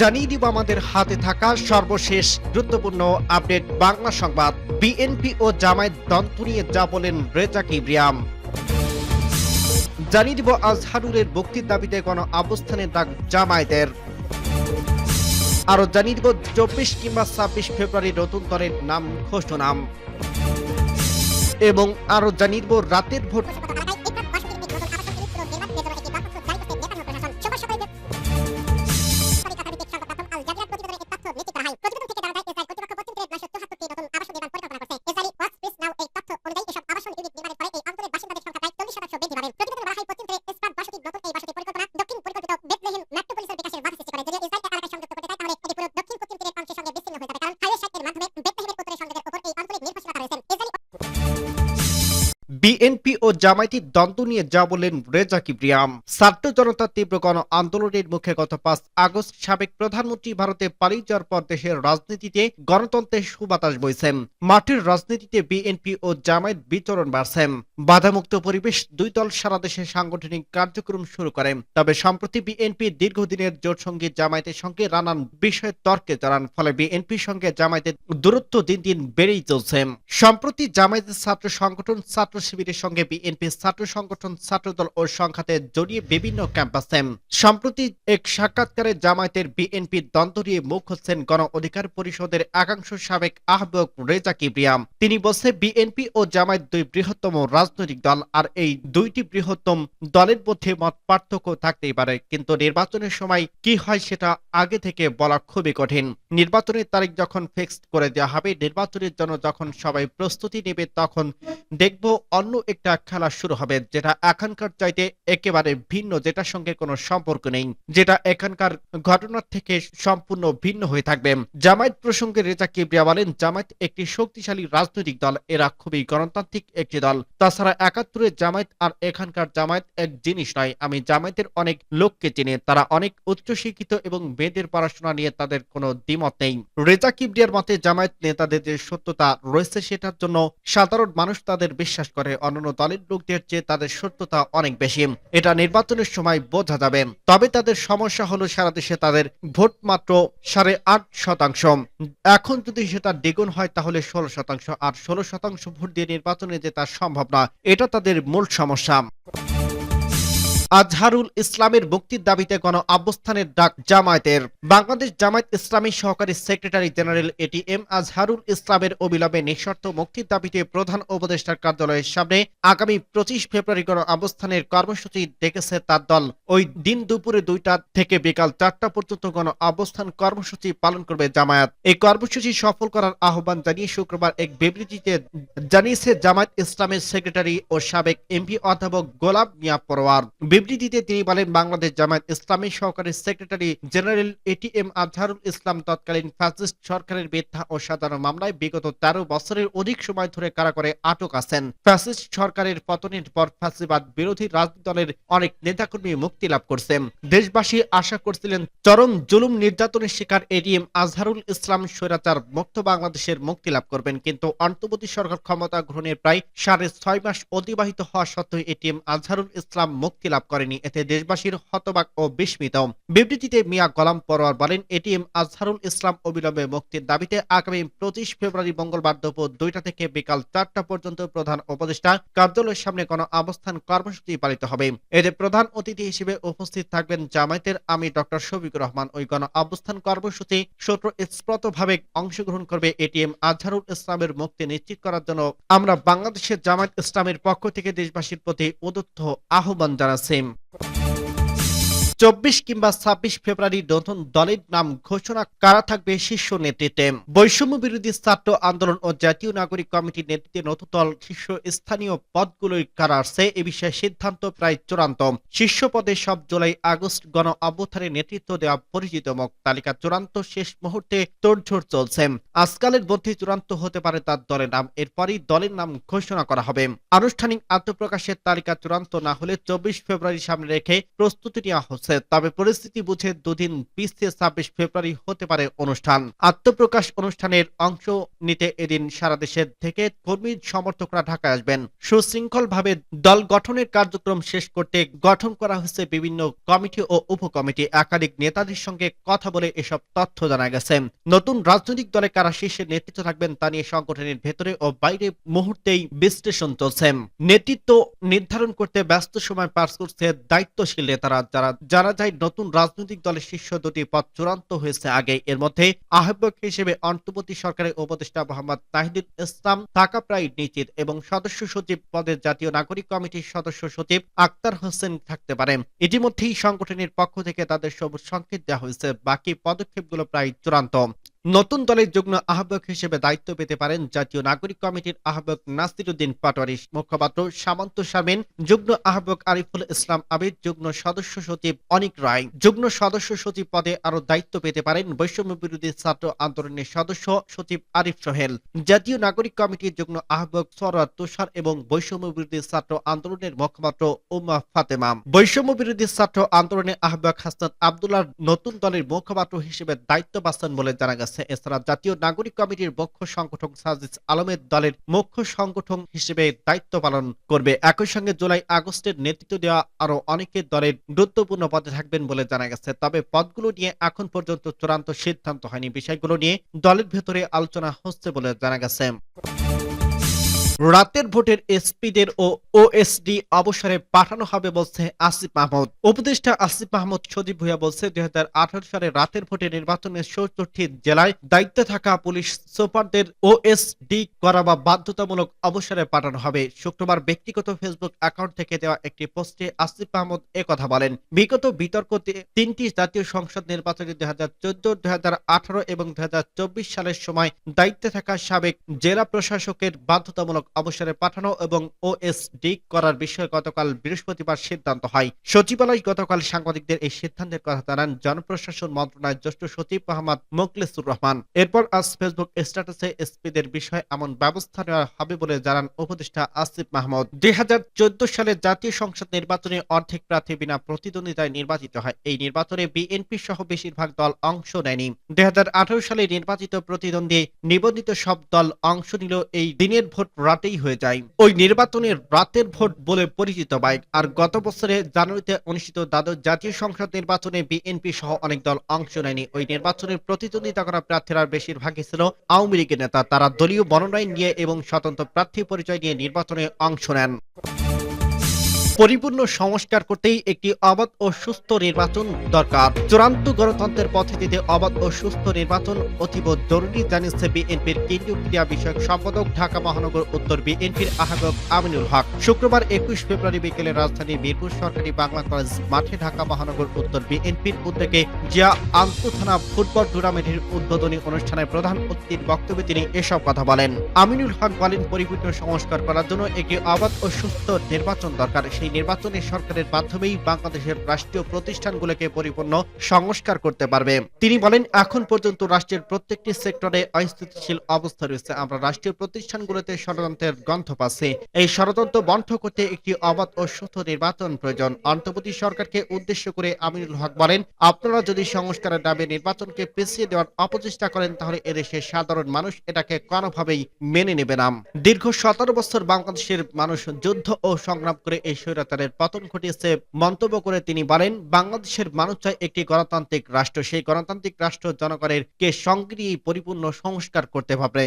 জানিয়ে দিব আমাদের হাতে থাকা সর্বশেষ গুরুত্বপূর্ণ আপডেট বাংলা সংবাদ। বিএনপি ও জামায়াত দন্ত নিয়ে যা বলেন রেজা কিবরিয়াম। জানিয়ে দিব আজহারুলের মুক্তির দাবিতে কোনো অবস্থানের ডাক জামায়াতের। আরও জানিয়ে দিব চব্বিশ কিংবা ছাব্বিশ ফেব্রুয়ারি নতুন দলের নাম ঘোষণা। এবং আরও জানিয়ে দিব রাতের ভোট বিএনপি ও জামায়াতির দ্বন্দ্ব নিয়ে যা বললেন রেজা কিবরিয়াম। ছাত্র জনতা তীব্র গণ আন্দোলনের মুখে গত পাঁচ আগস্ট সাবেক প্রধানমন্ত্রী ভারতে পালিয়ে যাওয়ার পর দেশের রাজনীতিতে গণতন্ত্রের সুবাতাস বইছেন। মাঠের রাজনীতিতে বিএনপি ও জামায়াত বিচরণ বাড়ছেন। বাধামুক্ত পরিবেশ দুই দল সারা দেশে সাংগঠনিক কার্যক্রম শুরু করে তবে সম্প্রতি বিএনপি দীর্ঘদিনের জোট সঙ্গী জামায়াতের সঙ্গে নানান বিষয়ে তর্কে জড়ান, ফলে বিএনপির সঙ্গে জামায়াতের দূরত্ব দিন দিন বেড়েই চলছে। সম্প্রতি জামায়াতের ছাত্র সংগঠন ছাত্র শিবিরের সঙ্গে বিএনপির ছাত্র সংগঠন, ছাত্রদল ও সংঘাতে জড়িয়ে বিভিন্ন ক্যাম্পাসে। সম্প্রতি এক সাক্ষাৎকারে জামায়াতের বিএনপির দ্বন্দ্ব নিয়ে মুখ হচ্ছেন গণ অধিকার পরিষদের একাংশ সাবেক আহ্বায়ক রেজা কিবরিয়াম। তিনি বলছে বিএনপি ও জামায়াত দুই বৃহত্তম রাজনৈতিক দল আর এই দুইটি বৃহত্তম দলের মধ্যে মত পার্থক্য থাকতেই পারে। কিন্তু নির্বাচনের সময় কি হয় সেটা আগে থেকে বলা খুবই কঠিন। নির্বাচনের তারিখ যখন ফিক্সড করে দেওয়া হবে, নির্বাচনের জন্য যখন সবাই প্রস্তুতি নেবে, তখন দেখব অন্য একটা খেলা শুরু হবে, যেটা এখানকার চাইতে একেবারে ভিন্ন, যেটার সঙ্গে কোনো সম্পর্ক নেই, যেটা এখানকার ঘটনার থেকে সম্পূর্ণ ভিন্ন হয়ে থাকবে। জামায়াত প্রসঙ্গে রেজা কিবরিয়া বলেন, জামায়াত একটি শক্তিশালী রাজনৈতিক দল, এরা খুবই গণতান্ত্রিক একটি দল। তাছাড়া একাত্তরের জামায়াত আর এখানকার জামায়াত এক জিনিস নয়, আমি জামায়াতের অনেক লোককে চিনি, তারা অনেক উচ্চশিক্ষিত এবং মেয়েদের পড়াশোনা নিয়ে তাদের কোনো দ্বিমত নেই। রেজা কিবরিয়ার মতে, জামায়াত নেতাদের যে সত্যতা রয়েছে, সেটার জন্য সাধারণ মানুষ তাদের বিশ্বাস করে। অন্যান্য দলের লোকদের চেয়ে তাদের সত্যতা অনেক বেশি। এটা নির্বাচনের সময় বোঝা যাবে। তবে তাদের সমস্যা হলো সারা দেশে তাদের ভোট মাত্র সাড়ে আট শতাংশ। এখন যদি সেটা দ্বিগুণ হয়, তাহলে ষোলো শতাংশ। আর ষোলো শতাংশ ভোট দিয়ে নির্বাচনে যে তার সম্ভব না, এটা তাদের মূল সমস্যা। আজহারুল ইসলামের মুক্তির দাবিতে গণ অবস্থানের ডাক জামায়াতের। বাংলাদেশ জামায়াত ইসলামী সহকারী সেক্রেটারি জেনারেল এটিএম আজহারুল ইসলামের অবিলম্বে নিঃশর্ত মুক্তির দাবিতে প্রধান উপদেষ্টার কার্যালয়ের সামনে আগামী পঁচিশ ফেব্রুয়ারি গণ অবস্থানের কর্মসূচি ডেকেছে তার দল। ওই দিন দুপুরে দুইটা থেকে বিকাল চারটা পর্যন্ত গণ অবস্থান কর্মসূচি পালন করবে জামায়াত। এই কর্মসূচি সফল করার আহ্বান জানিয়ে শুক্রবার এক বিবৃতিতে জানিয়েছে জামায়াত ইসলামের সেক্রেটারি ও সাবেক এমপি অধ্যাপক গোলাপ মিয়া পরোয়ার। বিবৃতিতে তিনি বলেন, বাংলাদেশ জামায়াত ইসলামী সহকারী secretary general ATM Azharul Islam তৎকালীন ফ্যাসিস্ট সরকারের মিথ্যা ও সাধারণ মামলায় বিগত তেরো বছরের অধিক সময় ধরে কারাগারে আটক আছেন। ফ্যাসিস্ট সরকারের পতনের পর ফ্যাসিবাদ বিরোধী রাজনৈতিক দলের অনেক নেতাকর্মী মুক্তি লাভ করছেন। দেশবাসী আশা করছিলেন, চরম জুলুম নির্যাতনের শিকার এটিএম আজহারুল ইসলাম স্বৈরাচার মুক্ত বাংলাদেশের মুক্তি লাভ করবেন। কিন্তু অন্তর্বর্তী সরকার ক্ষমতা গ্রহণের প্রায় সাড়ে ছয় মাস অতিবাহিত হওয়া সত্ত্বেও এটিএম আজহারুল ইসলাম মুক্তি লাভ করেনি। এতে দেশবাসীর হতবাক ও বিস্মিত। বিবৃতিতে মিয়া গোলাম পরোয়ার বলেন, এটিএম আজহারুল ইসলাম অবিলম্বে মুক্তির দাবিতে আগামী পঁচিশ ফেব্রুয়ারি মঙ্গলবার দুপুর দুইটা থেকে বিকাল চারটা পর্যন্ত প্রধান উপদেষ্টা কার্যালয়ের সামনে কোনো অবস্থান কর্মসূচি পালিত হবে। এতে প্রধান অতিথি হিসেবে উপস্থিত থাকবেন জামায়াতের আমি ডক্টর শফিকুর রহমান। ওই গণ অবস্থান কর্মসূচি স্বতঃস্ফূর্তভাবে অংশগ্রহণ করবে এটিএম আজহারুল ইসলামের মুক্তি নিশ্চিত করার জন্য। আমরা বাংলাদেশের জামায়াত ইসলামের পক্ষ থেকে দেশবাসীর প্রতি উদুত্থ আহ্বান জানাচ্ছি। nehmen চব্বিশ কিংবা ছাব্বিশ ফেব্রুয়ারি নতুন দলের নাম ঘোষণা কারা থাকবে শীর্ষ নেতৃত্বে। বৈষম্য বিরোধী ছাত্র আন্দোলন ও জাতীয় নাগরিক কমিটির নেতৃত্বে নতুন দল শীর্ষ স্থানীয় পদগুলোই কারা আসছে, এ বিষয়ে সিদ্ধান্ত প্রায় চূড়ান্ত। শীর্ষ পদে সব জুলাই আগস্ট গণ অভ্যুত্থানের নেতৃত্ব দেওয়া পরিচিত মুখ তালিকা চূড়ান্ত শেষ মুহূর্তে তোড়ঝোড় চলছে। আজকালের মধ্যে চূড়ান্ত হতে পারে তার দলের নাম, এরপরই দলের নাম ঘোষণা করা হবে। আনুষ্ঠানিক আত্মপ্রকাশের তালিকা চূড়ান্ত না হলে চব্বিশ ফেব্রুয়ারি সামনে রেখে প্রস্তুতি নেওয়া হচ্ছে হচ্ছে। তবে পরিস্থিতি বুঝে দুদিন পিছিয়ে ছাব্বিশ ফেব্রুয়ারি হতে পারে অনুষ্ঠান। আত্মপ্রকাশ অনুষ্ঠানের অংশ নিতে এদিন সারা দেশের থেকে কর্মী সমর্থকরা ঢাকায় আসবেন। সুশৃঙ্খলভাবে দল গঠনের কার্যক্রম শেষ করতে গঠন করা হয়েছে বিভিন্ন কমিটি ও উপকমিটি। একাধিক নেতাদের সঙ্গে কথা বলে এসব তথ্য জানা গেছে। নতুন রাজনৈতিক দলে কারা শীর্ষে নেতৃত্ব থাকবেন তা নিয়ে সংগঠনের ভেতরে ও বাইরে মুহূর্তেই বিশ্লেষণ চলছে। নেতৃত্ব নির্ধারণ করতে ব্যস্ত সময় পার করছে দায়িত্বশীল নেতারা যারা জানা যায়, নতুন রাজনৈতিক দলের শীর্ষ দুটি পদ চূড়ান্ত হয়েছে আগে। এর মধ্যে আহ্বায়ক হিসেবে অন্তর্বর্তী সরকারের উপদেষ্টা মোহাম্মদ তাহিদুল ইসলাম থাকা প্রায় নিশ্চিত এবং সদস্য সচিব পদে জাতীয় নাগরিক কমিটির সদস্য সচিব আক্তার হোসেন থাকতে পারেন। ইতিমধ্যেই সংগঠনের পক্ষ থেকে তাদের সবুজ সংকেত দেওয়া হয়েছে। বাকি পদক্ষেপগুলো প্রায় চূড়ান্ত। নতুন দলের যুগ্ম আহ্বায়ক হিসেবে দায়িত্ব পেতে পারেন জাতীয় নাগরিক কমিটির আহ্বায়ক নাসিরুদ্দিন পাটোয়ারি। মুখপাত্র সামন্ত শারমিন, যুগ্ম আহ্বায়ক আরিফুল ইসলাম আবিদ, যুগ্ম সদস্য সচিব অনিক রায়। যুগ্ম সদস্য সচিব পদে আরও দায়িত্ব পেতে পারেন বৈষম্য বিরোধী ছাত্র আন্দোলনের সদস্য সচিব আরিফ সোহেল। জাতীয় নাগরিক কমিটির যুগ্ম আহ্বায়ক সরোয়ার তুষার এবং বৈষম্য বিরোধী ছাত্র আন্দোলনের মুখপাত্র উমা ফাতেমা। বৈষম্য বিরোধী ছাত্র আন্দোলনের আহ্বায়ক হাসনাত আবদুল্লাহ নতুন দলের মুখপাত্র হিসেবে দায়িত্ব পাচ্ছেন বলে জানা গেছে। এছাড়া জাতীয় নাগরিক কমিটির মুখ্য সংগঠক সাজিদ আলমের দলের মুখ্য সংগঠন হিসেবে দায়িত্ব পালন করবে। একই সঙ্গে জুলাই আগস্টের নেতৃত্ব দেওয়া আরও অনেকে দলের গুরুত্বপূর্ণ পদে থাকবেন বলে জানা গেছে। তবে পদগুলো নিয়ে এখন পর্যন্ত চূড়ান্ত সিদ্ধান্ত হয়নি। বিষয়গুলো নিয়ে দলের ভেতরে আলোচনা হচ্ছে বলে জানা গেছে। রাতের ভোটের এসপিদের ও ওএসডি অবসরে পাঠানো হবে বলছে আসিফ মাহমুদ। উপদেষ্টা আসিফ মাহমুদ সজীব ভুইয়া বলছে, দুই সালে রাতের ভোটে নির্বাচনের চৌষট্টি জেলায় দায়িত্বে থাকা পুলিশ সুপারদের ওএসডি করা বা বাধ্যতামূলক অবসরে পাঠানো হবে। শুক্রবার ব্যক্তিগত ফেসবুক অ্যাকাউন্ট থেকে দেওয়া একটি পোস্টে আসিফ মাহমুদ একথা বলেন, বিগত বিতর্ক তিনটি জাতীয় সংসদ নির্বাচনে দুই হাজার চোদ্দ, দুই হাজার আঠারো এবং দুই হাজার চব্বিশ সালের সময় দায়িত্বে থাকা সাবেক জেলা প্রশাসকের বাধ্যতামূলক অবসরে পাঠানো এবং ওএসডি করার বিষয়ে গতকাল বৃহস্পতিবার সিদ্ধান্ত হয়। সচিবালয় গতকাল সাংবাদিকদের এই সিদ্ধান্তের কথা জানান জনপ্রশাসন মন্ত্রণালয়ের জ্যেষ্ঠ সচিব মোহাম্মদ মোখলেসুর রহমান। এরপর আজ ফেসবুক স্ট্যাটাসে এসপিদের বিষয়ে এমন ব্যবস্থা নেওয়া হবে বলে জানান উপদেষ্টা আসিফ মাহমুদ। দুই হাজার চোদ্দ সালে জাতীয় সংসদ নির্বাচনে অর্ধেক প্রার্থী বিনা প্রতিদ্বন্দ্বিতায় নির্বাচিত হয়। এই নির্বাচনে বিএনপি সহ বেশিরভাগ দল অংশ নেয়নি। দুই হাজার আঠারো সালে নির্বাচিত প্রতিদ্বন্দ্বী নিবন্ধিত সব দল অংশ নিল এই দিনের ভোট রাতেই হয়ে যায়। ওই নির্বাচনের রাতের ভোট বলে পরিচিত বাইক। আর গত বছরে জানুয়ারিতে অনুষ্ঠিত দ্বাদশ জাতীয় সংসদ নির্বাচনে বিএনপি সহ অনেক দল অংশ নেয়নি। ওই নির্বাচনের প্রতিদ্বন্দ্বিতা করা প্রার্থীরা বেশিরভাগই ছিল আওয়ামী লীগের নেতা। তারা দলীয় মনোনয়ন নিয়ে এবং স্বতন্ত্র প্রার্থী পরিচয় নিয়ে নির্বাচনে অংশ নেন। পরিপূর্ণ সংস্কার করতেই একটি অবাধ ও সুস্থ নির্বাচন দরকার। চূড়ান্ত গণতন্ত্রের পদ্ধতিতে অবাধ ও সুস্থ নির্বাচন অতীব জরুরি, জানিয়েছে বিএনপির কেন্দ্রীয় ক্রীড়া বিষয়ক সম্পাদক ঢাকা মহানগর উত্তর বিএনপির আহ্বায়ক আমিনুল হক। শুক্রবার একুশ ফেব্রুয়ারি বিকেলে রাজধানী মিরপুর সরকারি বাংলা কলেজ মাঠে ঢাকা মহানগর উত্তর বিএনপির উদ্যোগে জিয়া আন্তঃথানা ফুটবল টুর্নামেন্টের উদ্বোধনী অনুষ্ঠানে প্রধান অতিথির বক্তব্যে তিনি এসব কথা বলেন। আমিনুল হক বলেন, পরিপূর্ণ সংস্কার করার জন্য একটি অবাধ ও সুস্থ নির্বাচন দরকার। সেই নির্বাচনে সরকারের মাধ্যমেই বাংলাদেশের রাষ্ট্রীয় প্রতিষ্ঠানগুলোকে পরিপূর্ণ সংস্কার করতে পারবে। তিনি বলেন, এখন পর্যন্ত রাষ্ট্রের প্রত্যেকটি সেক্টরে অস্থিতিশীল অবস্থা রয়েছে। আমরা রাষ্ট্রীয় প্রতিষ্ঠানগুলোতে ষড়যন্ত্রের গন্ধ পাচ্ছি। এই ষড়যন্ত্র বন্ধ করতে একটি অবাধ ও সুস্থ নির্বাচন প্রয়োজন। অন্তর্বর্তী সরকারকে উদ্দেশ্য করে আমিনুল হক বলেন, আপনারা যদি সংস্কারের নামে নির্বাচনকে পিছিয়ে দেওয়ার অপচেষ্টা করেন, তাহলে এদেশের সাধারণ মানুষ এটাকে কোনোভাবেই মেনে নেবে না। দীর্ঘ সতেরো বছর বাংলাদেশের মানুষ যুদ্ধ ও সংগ্রাম করে এই স্বৈরাচারের পতন ঘটিয়েছে মন্তব্য করে তিনি বলেন, বাংলাদেশের মানুষ চায় একটি গণতান্ত্রিক রাষ্ট্র। সেই গণতান্ত্রিক রাষ্ট্র জনগণের কে সঙ্গে পরিপূর্ণ সংস্কার করতে পারবে